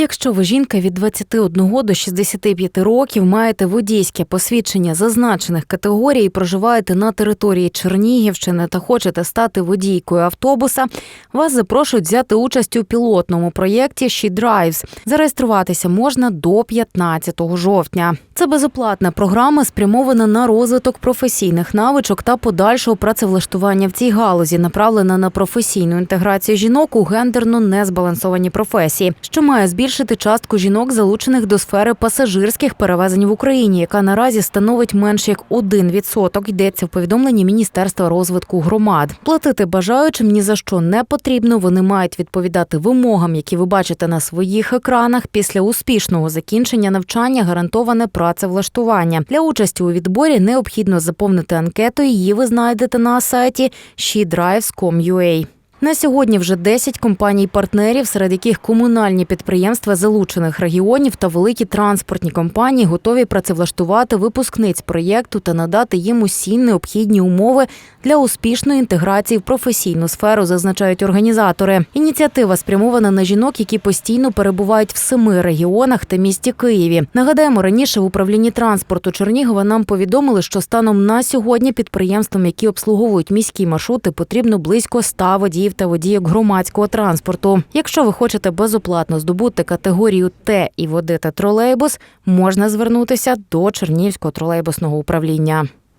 Якщо ви жінка від 21 до 65 років, маєте водійське посвідчення зазначених категорій, проживаєте на території Чернігівщини та хочете стати водійкою автобуса, вас запрошують взяти участь у пілотному проєкті «She Drives». Зареєструватися можна до 15 жовтня. Це безоплатна програма, спрямована на розвиток професійних навичок та подальшого працевлаштування в цій галузі, направлена на професійну інтеграцію жінок у гендерно незбалансовані професії, що має збільшити частку жінок, залучених до сфери пасажирських перевезень в Україні, яка наразі становить менш як 1%, йдеться в повідомленні Міністерства розвитку громад. Платити бажаючим ні за що не потрібно. Вони мають відповідати вимогам, які ви бачите на своїх екранах. Після успішного закінчення навчання гарантоване працевлаштування. Для участі у відборі необхідно заповнити анкету. Її ви знайдете на сайті shedrives.com.ua. На сьогодні вже 10 компаній-партнерів, серед яких комунальні підприємства залучених регіонів та великі транспортні компанії готові працевлаштувати випускниць проєкту та надати їм усі необхідні умови для успішної інтеграції в професійну сферу, зазначають організатори. Ініціатива спрямована на жінок, які постійно перебувають в семи регіонах та місті Києві. Нагадаємо, раніше в управлінні транспорту Чернігова нам повідомили, що станом на сьогодні підприємствам, які обслуговують міські маршрути, потрібно близько 100 водіїв та водійок громадського транспорту. Якщо ви хочете безоплатно здобути категорію Т і водити тролейбус, можна звернутися до Чернівського тролейбусного управління.